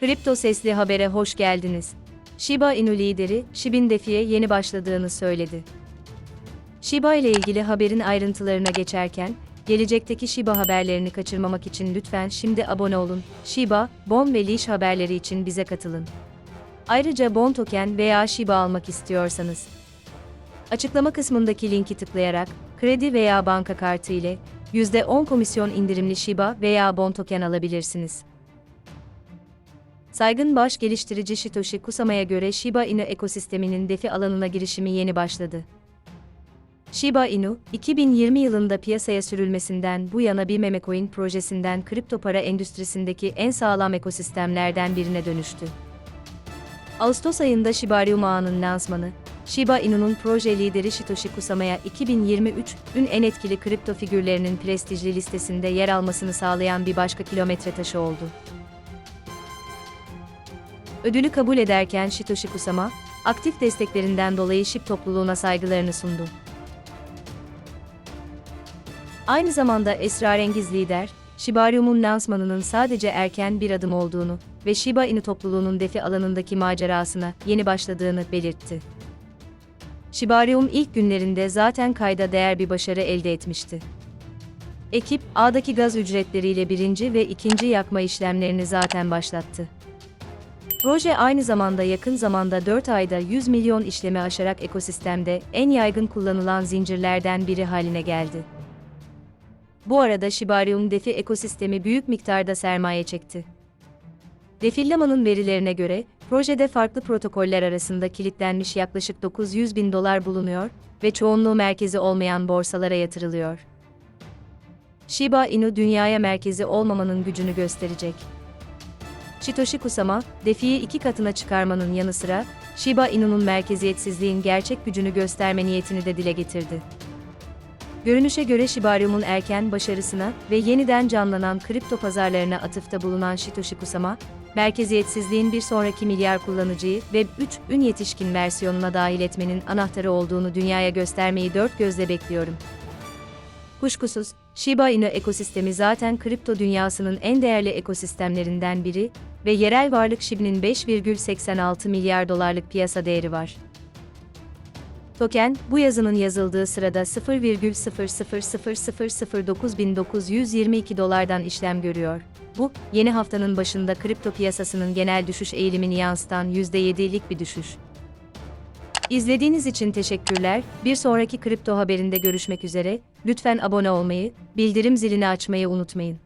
Kripto Sesli Haber'e hoş geldiniz. Shiba Inu lideri, Shibin Defi'ye yeni başladığını söyledi. Shiba ile ilgili haberin ayrıntılarına geçerken, gelecekteki Shiba haberlerini kaçırmamak için lütfen şimdi abone olun. Shiba, Bon ve Leash haberleri için bize katılın. Ayrıca Bon token veya Shiba almak istiyorsanız, açıklama kısmındaki linki tıklayarak, kredi veya banka kartı ile %10 komisyon indirimli Shiba veya Bon token alabilirsiniz. Saygın baş geliştirici Shitoshi Kusama'ya göre Shiba Inu ekosisteminin defi alanına girişimi yeni başladı. Shiba Inu, 2020 yılında piyasaya sürülmesinden bu yana bir meme coin projesinden kripto para endüstrisindeki en sağlam ekosistemlerden birine dönüştü. Ağustos ayında Shibarium ağının lansmanı, Shiba Inu'nun proje lideri Shitoshi Kusama'ya 2023'ün en etkili kripto figürlerinin prestijli listesinde yer almasını sağlayan bir başka kilometre taşı oldu. Ödülü kabul ederken Shitoshi Kusama, aktif desteklerinden dolayı SHIB topluluğuna saygılarını sundu. Aynı zamanda esrarengiz lider, Shibarium'un lansmanının sadece erken bir adım olduğunu ve Shiba Inu topluluğunun defi alanındaki macerasına yeni başladığını belirtti. Shibarium ilk günlerinde zaten kayda değer bir başarı elde etmişti. Ekip, ağdaki gaz ücretleriyle birinci ve ikinci yakma işlemlerini zaten başlattı. Proje aynı zamanda yakın zamanda 4 ayda 100 milyon işlemi aşarak ekosistemde en yaygın kullanılan zincirlerden biri haline geldi. Bu arada Shibarium Defi ekosistemi büyük miktarda sermaye çekti. Defillamanın verilerine göre, projede farklı protokoller arasında kilitlenmiş yaklaşık 900 bin dolar bulunuyor ve çoğunluğu merkezi olmayan borsalara yatırılıyor. Shiba Inu dünyaya merkezi olmamanın gücünü gösterecek. Shitoshi Kusama, defiyi iki katına çıkarmanın yanı sıra, Shiba Inu'nun merkeziyetsizliğin gerçek gücünü gösterme niyetini de dile getirdi. Görünüşe göre Shibarium'un erken başarısına ve yeniden canlanan kripto pazarlarına atıfta bulunan Shitoshi Kusama, merkeziyetsizliğin bir sonraki milyar kullanıcıyı ve 3'ün yetişkin versiyonuna dahil etmenin anahtarı olduğunu dünyaya göstermeyi dört gözle bekliyorum. Kuşkusuz, Shiba Inu ekosistemi zaten kripto dünyasının en değerli ekosistemlerinden biri ve yerel varlık SHIB'nin 5,86 milyar dolarlık piyasa değeri var. Token, bu yazının yazıldığı sırada 0,000009922 dolardan işlem görüyor. Bu, yeni haftanın başında kripto piyasasının genel düşüş eğilimini yansıtan %7'lik bir düşüş. İzlediğiniz için teşekkürler. Bir sonraki kripto haberinde görüşmek üzere. Lütfen abone olmayı, bildirim zilini açmayı unutmayın.